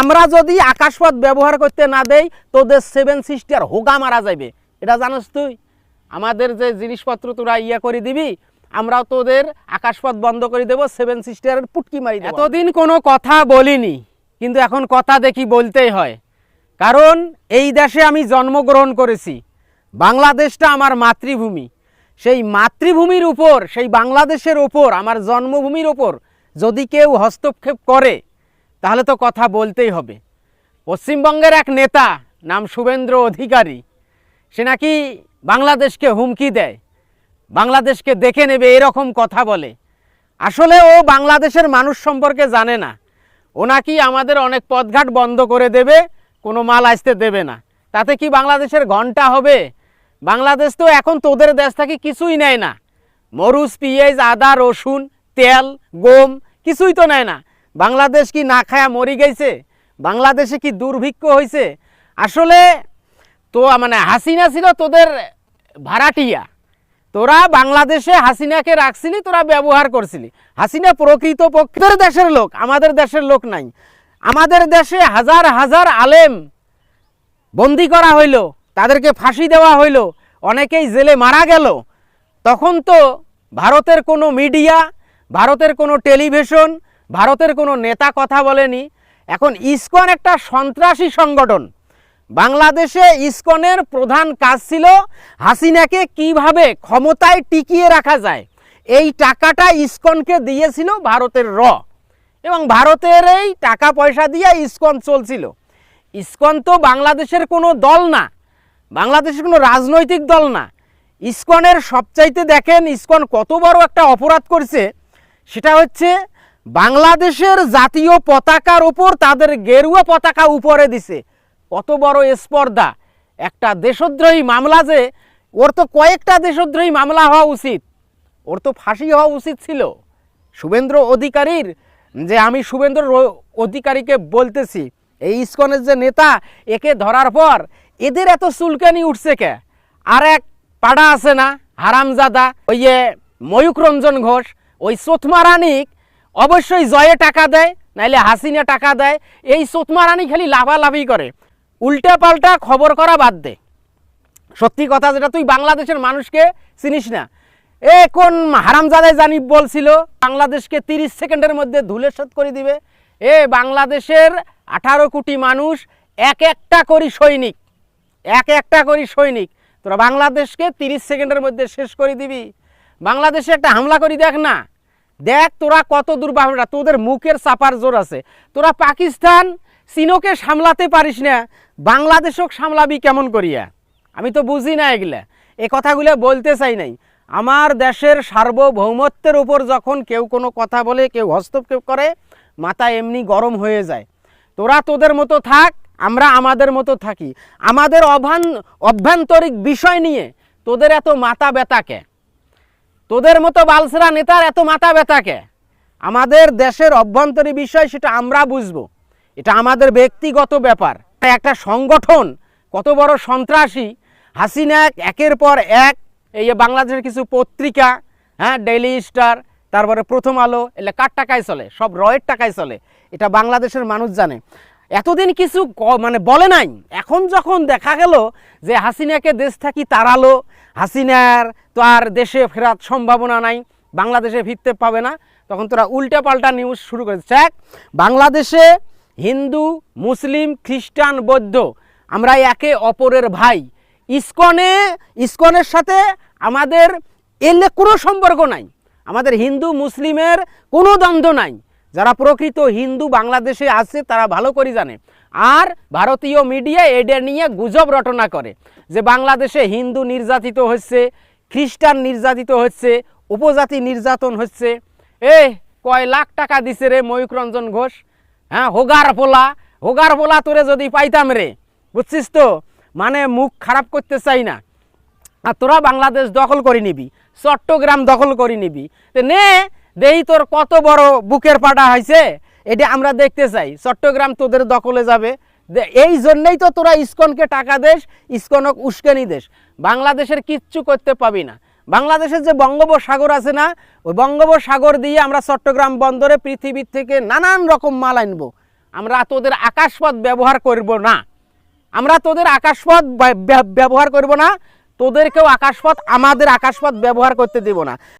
আমরা যদি আকাশপথ ব্যবহার করতে না দেই, তোদের সেভেন সিস্টার হোগা মারা যাবে এটা জানোস তুই? আমাদের যে জিনিসপত্র তোরা ইয়া করে দিবি, আমরাও তোদের আকাশপথ বন্ধ করে দেবো সেভেন সিস্টারের পুটকি মারি এতদিন কোনো কথা বলিনি, কিন্তু এখন কথা দেখি বলতেই হয়। কারণ এই দেশে আমি জন্মগ্রহণ করেছি। বাংলাদেশটা আমার মাতৃভূমি। সেই মাতৃভূমির উপর, সেই বাংলাদেশের ওপর আমার জন্মভূমির ওপর যদি কেউ হস্তক্ষেপ করে তাহলে তো কথা বলতেই হবে। পশ্চিমবঙ্গের এক নেতা নাম শুভেন্দ্র অধিকারী, সে নাকি বাংলাদেশকে হুমকি দেয়, বাংলাদেশকে দেখে নেবে, এরকম কথা বলে। আসলে ও বাংলাদেশের মানুষ সম্পর্কে জানে না। ও নাকি আমাদের অনেক পথঘাট বন্ধ করে দেবে, কোনো মাল আসতে দেবে না। তাতে কি বাংলাদেশের ঘণ্টা হবে? বাংলাদেশ তো এখন তোদের দেশ থেকে কিছুই নেয় না। মরুচ পিঁয়াজ, আদা, রসুন, তেল, গম কিছুই তো নেয় না। বাংলাদেশ কি না খায়া মরি গেছে? বাংলাদেশে কি দুর্ভিক্ষ হয়েছে আসলে তো মানে হাসিনা ছিল তোদের ভাড়াটিয়া। তোরা বাংলাদেশে হাসিনাকে রাখছিলি, তোরা ব্যবহার করছিলি। হাসিনা প্রকৃত পক্ষের দেশের লোক, আমাদের দেশের লোক নাই। আমাদের দেশে হাজার হাজার আলেম বন্দি করা হইল, তাদেরকে ফাঁসি দেওয়া হইল, অনেকেই জেলে মারা গেল। তখন তো ভারতের কোনো মিডিয়া, ভারতের কোনো টেলিভিশন ভারতের কোনো নেতা কথা বলেনি। এখন ইসকন একটা সন্ত্রাসী সংগঠন। বাংলাদেশে ইসকনের প্রধান কাজ ছিল হাসিনাকে কীভাবে ক্ষমতায় টিকিয়ে রাখা যায়। এই টাকাটা ইসকনকে দিয়েছিল ভারতের র। এবং ভারতের এই টাকা পয়সা দিয়ে ইসকন চলছিল। ইসকন তো বাংলাদেশের কোনো দল না। বাংলাদেশের কোনো রাজনৈতিক দল না। ইসকনের সবচাইতে দেখেন ইসকন কত বড় একটা অপরাধ করছে। সেটা হচ্ছে বাংলাদেশের জাতীয় পতাকার উপর তাদের গেরুয়া পতাকা উপরে দিছে। কত বড় স্পর্ধা। একটা দেশদ্রোহী মামলা যে, ওর তো কয়েকটা দেশদ্রোহী মামলা হওয়া উচিত। ওর তো ফাঁসি হওয়া উচিত ছিল। শুভেন্দ্র অধিকারীর যে আমি শুভেন্দ্র অধিকারীকে বলতেছি, এই ইস্কনের যে নেতা, একে ধরার পর এদের এত চুলকানি উঠছে কে? আর এক পাড়া আছে না, হারামজাদা, ওই যে ময়ূক রঞ্জন ঘোষ, ওই সোথমা রানিক অবশ্যই জয়ে টাকা দেয়, নাইলে হাসিনা টাকা দেয়, এই সোথমা রানী খালি লাভালাভি করে। উল্টা পাল্টা খবর করা বাদ দে। সত্যি কথা যেটা, তুই বাংলাদেশের মানুষকে চিনিস না। এ কোন হারামজাদাই জানি বলছিল, বাংলাদেশকে তিরিশ সেকেন্ডের মধ্যে ধুলেসাত করে দিবে। এ বাংলাদেশের আঠারো কোটি মানুষ, এক একটা করি সৈনিক, এক একটা করি সৈনিক। তোরা বাংলাদেশকে তিরিশ সেকেন্ডের মধ্যে শেষ করে দিবি। বাংলাদেশে একটা হামলা করি দেখ না। দেখ তোরা কত দূর তোদের মুখের চাপার জোর আছে। তোরা পাকিস্তান, চীনকে সামলাতে পারিস না বাংলাদেশও সামলাবি কেমন করিয়া? আমি তো বুঝি না এগুলা। এ কথাগুলো বলতে চাই নাই। আমার দেশের সার্বভৌমত্বের উপর যখন কেউ কোনো কথা বলে, কেউ হস্তক্ষেপ করে, মাথা এমনি গরম হয়ে যায়। তোরা তোদের মতো থাক, আমরা আমাদের মতো থাকি। আমাদের অভান অভ্যন্তরিক বিষয় নিয়ে তোদের এত মাথা ব্যথাকে তোদের মতো বালসেরা নেতার এত মাথা ব্যথাকে আমাদের দেশের অভ্যন্তরীণ বিষয় সেটা আমরা বুঝব। এটা আমাদের ব্যক্তিগত ব্যাপার। একটা সংগঠন, কত বড় সন্ত্রাসী, হাসিনা একের পর এক, এই বাংলাদেশের কিছু পত্রিকা হ্যাঁ ডেইলি স্টার তারপরে প্রথম আলো এলে কার টাকায় চলে? সব রয়ের টাকায় চলে। এটা বাংলাদেশের মানুষ জানে। এতদিন কিছু মানে বলে নাই। এখন যখন দেখা গেল যে হাসিনাকে দেশ থাকি তাড়ালো, হাসিনার তো আর দেশে ফেরার সম্ভাবনা নাই, বাংলাদেশে ফিরতে পাবে না, তখন তোরা উল্টা পাল্টা নিউজ শুরু করেছে দেখ, বাংলাদেশে হিন্দু, মুসলিম, খ্রিস্টান, বৌদ্ধ, আমরা একে অপরের ভাই। ইস্কনে, ইস্কনের সাথে আমাদের এলে কোনো সম্পর্ক নাই। আমাদের হিন্দু, মুসলিমের কোনো দ্বন্দ্ব নাই। যারা প্রকৃত হিন্দু বাংলাদেশে আছে, তারা ভালো করে জানে। আর ভারতীয় মিডিয়া এটা নিয়ে গুজব রটনা করে যে বাংলাদেশে হিন্দু নির্যাতিত হচ্ছে, খ্রিস্টান নির্যাতিত হচ্ছে, উপজাতি নির্যাতন হচ্ছে। এ, কয় লাখ টাকা দিছে রে ময়ূক রঞ্জন ঘোষ? হ্যাঁ হোগার পোলা হোগার পোলা তোরে যদি পাইতাম রে, বুঝছিস তো? মানে মুখ খারাপ করতে চাই না। আর তোরা বাংলাদেশ দখল করে নিবি, চট্টগ্রাম দখল করে নিবি। নে দেই তোর কত বড় বুকের পাটা হয়েছে এটা আমরা দেখতে চাই। চট্টগ্রাম তোদের দখলে যাবে। এই জন্যই তো তোরা ইস্কনকে টাকা দেশ ইসকনক উস্কানি দেশ বাংলাদেশের কিচ্ছু করতে পাবি না। বাংলাদেশের যে বঙ্গোপসাগর আছে না, ওই বঙ্গোপসাগর দিয়ে আমরা চট্টগ্রাম বন্দরে পৃথিবীর থেকে নানান রকম মাল আনব। আমরা তোদের আকাশপথ ব্যবহার করব না। আমরা তোদের আকাশপথ ব্যব- ব্যব- ব্যবহার করব না। তোদেরকেও আকাশপথ, আমাদের আকাশপথ ব্যবহার করতে দেব না।